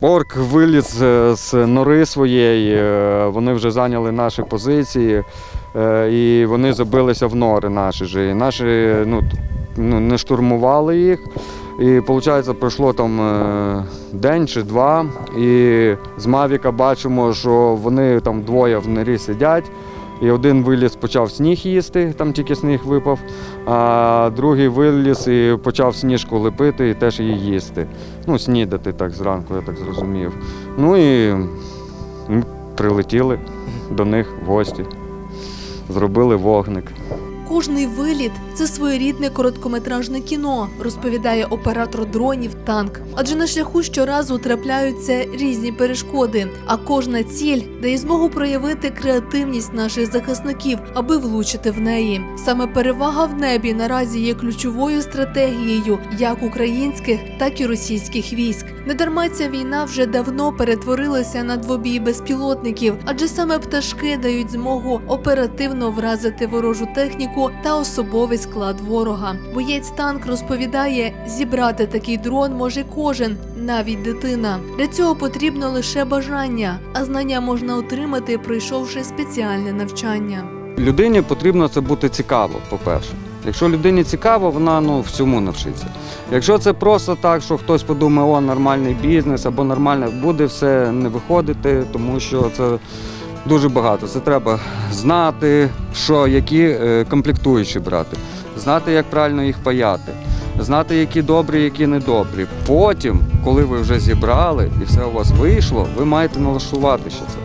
Орк виліз е, з нори своєї, е, вони вже зайняли наші позиції е, і вони забилися в нори наші ж. Наші ну, ну, не штурмували їх. І виходить, пройшло там день чи два, і з Мавіка бачимо, що вони там двоє в норі сидять. І один виліз, почав сніг їсти, там тільки сніг випав, а другий виліз і почав сніжку лепити і теж її їсти. Ну, снідати так зранку, я так зрозумів. Ну і ми прилетіли до них в гості, зробили вогник. Кожний виліт це своєрідне короткометражне кіно, розповідає оператор дронів танк. Адже на шляху щоразу трапляються різні перешкоди, а кожна ціль дає змогу проявити креативність наших захисників, аби влучити в неї. Саме перевага в небі наразі є ключовою стратегією як українських, так і російських військ. Недарма ця війна вже давно перетворилася на двобій безпілотників, адже саме пташки дають змогу оперативно вразити ворожу техніку та особовий склад ворога. Боєць танк розповідає, зібрати такий дрон може кожен, навіть дитина. Для цього потрібно лише бажання, а знання можна отримати, пройшовши спеціальне навчання. Людині потрібно це бути цікаво, по-перше. Якщо людині цікаво, вона ну, всьому навчиться. Якщо це просто так, що хтось подумає, о, нормальний бізнес або нормально, буде все не виходити, тому що це дуже багато. Це треба знати, що, які е, комплектуючі брати, знати, як правильно їх паяти, знати, які добрі, які недобрі. Потім, коли ви вже зібрали і все у вас вийшло, ви маєте налаштувати ще це.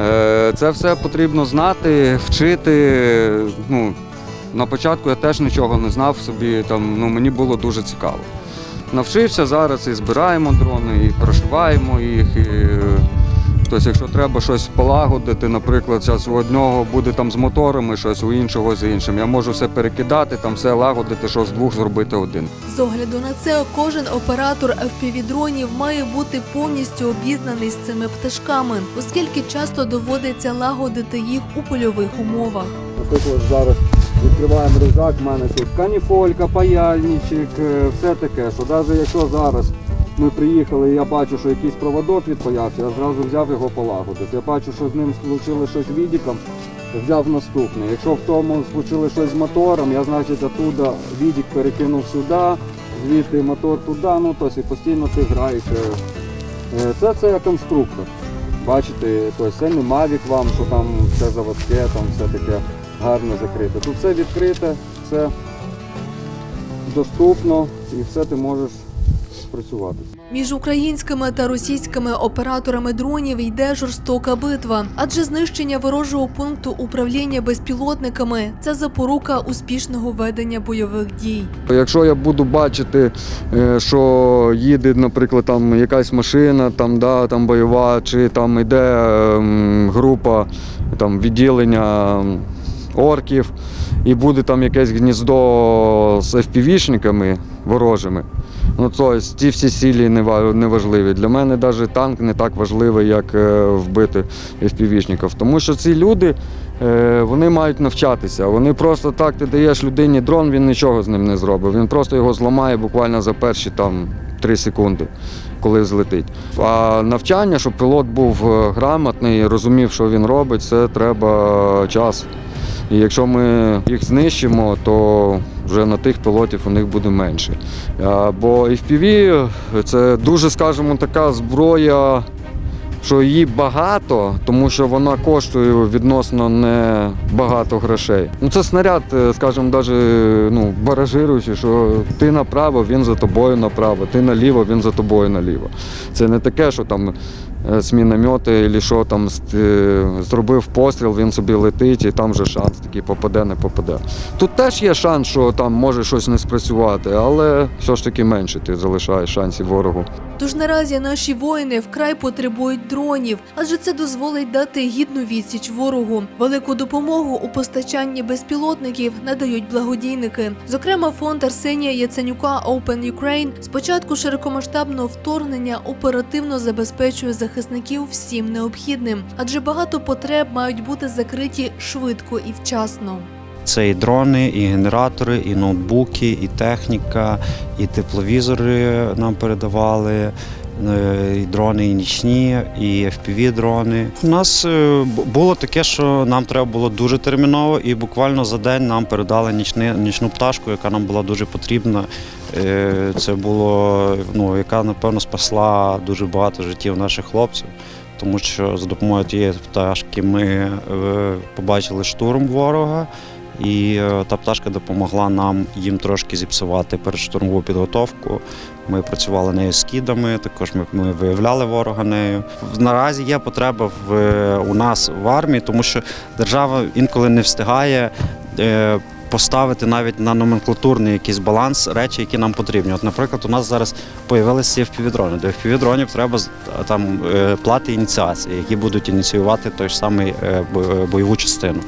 Е, Це все потрібно знати, вчити. Ну, на початку я теж нічого не знав собі, там, ну, мені було дуже цікаво. Навчився зараз і збираємо дрони, і прошиваємо їх. І, тобто, якщо треба щось полагодити, наприклад, зараз у одного буде там з моторами щось, у іншого з іншим. Я можу все перекидати, там все лагодити, що з двох зробити один. З огляду на це, кожен оператор FPV-дронів має бути повністю обізнаний з цими пташками, оскільки часто доводиться лагодити їх у польових умовах. Наприклад, зараз відкриваємо рюкзак, в мене тут каніфолька, паяльничок, е, все таке, що навіть якщо зараз ми приїхали я бачу, що якийсь проводок відпаявся, я зразу взяв його полагодити. Я бачу, що з ним случилось щось з відіком, взяв наступний. Якщо в тому случилось щось з мотором, я значить оттуда відік перекинув сюди, звідти мотор туди, ну тобто і постійно ти граєш. е, Це це конструктор. Бачите, тобто це не Mavic вам, що там все заводське, там все таке гарно закрите. Тут все відкрите, все доступно і все ти можеш працювати. Між українськими та російськими операторами дронів йде жорстока битва, адже знищення ворожого пункту управління безпілотниками це запорука успішного ведення бойових дій. Якщо я буду бачити, е, що їде, наприклад, там якась машина, там, да, там бойова, чи там йде ем, група там, відділення орків, і буде там якесь гніздо з FPV-шниками ворожими. Ну, тобто, ці всі сілі не важливі. Для мене навіть танк не так важливий, як е, вбити FPV-шників. Тому що ці люди е, вони мають навчатися. Вони просто так, ти даєш людині дрон, він нічого з ним не зробить. Він просто його зламає буквально за перші там 3 секунди, коли злетить. А навчання, щоб пілот був е, грамотний, розумів, що він робить, це треба час. І якщо ми їх знищимо, то вже на тих пілотів у них буде менше. Бо FPV – це дуже, скажімо, така зброя, що її багато, тому що вона коштує відносно не багато грошей. Ну це снаряд, е, скажімо, навіть ну, баражируючий, що ти направо, він за тобою направо, ти наліво, він за тобою наліво. Це не таке, що там з міномета, або що там е, зробив постріл, він собі летить, і там же шанс такий попаде, не попаде. Тут теж є шанс, що там може щось не спрацювати, але все ж таки менше ти залишаєш шансів ворогу. Тож наразі наші воїни вкрай потребують дронів, адже це дозволить дати гідну відсіч ворогу. Велику допомогу у постачанні безпілотників надають благодійники. Зокрема, фонд Арсенія Яценюка Open Ukraine з широкомасштабного вторгнення оперативно забезпечує захисників всім необхідним, адже багато потреб мають бути закриті швидко і вчасно. Це і дрони, і генератори, і ноутбуки, і техніка, і тепловізори нам передавали, е, і дрони і нічні, і FPV-дрони. У нас е, було таке, що нам треба було дуже терміново, і буквально за день нам передали нічни, нічну пташку, яка нам була дуже потрібна. Е, Це було, ну, яка напевно спасла дуже багато життів наших хлопців. Тому що за допомогою тієї пташки ми побачили штурм ворога, і е, та пташка допомогла нам їм трошки зіпсувати передштурмову підготовку. Ми працювали нею скідами, також ми, ми виявляли ворога нею. Наразі є потреба в, е, у нас в армії, тому що держава інколи не встигає. е, Поставити навіть на номенклатурний якийсь баланс речі, які нам потрібні. От, наприклад, у нас зараз появилися FPV-дрони. До FPV-дронів треба там е, плати ініціації, які будуть ініціювати той ж самий бо- бойову частину.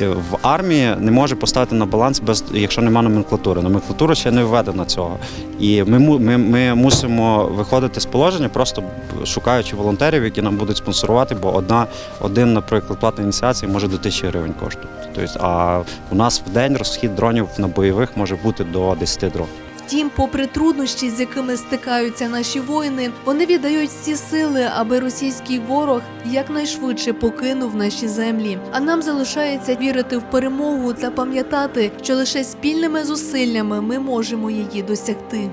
Е, В армії не може поставити на баланс, без якщо немає номенклатури. Номенклатура ще не введена цього. І ми, ми, ми мусимо виходити з положення, просто шукаючи волонтерів, які нам будуть спонсорувати, бо одна, один, наприклад, плата ініціації може до тисячі гривень коштувати. Тобто, а у нас в день розхід дронів на бойових може бути до 10 дронів. Втім, попри труднощі, з якими стикаються наші воїни, вони віддають всі сили, аби російський ворог якнайшвидше покинув наші землі. А нам залишається вірити в перемогу та пам'ятати, що лише спільними зусиллями ми можемо її досягти.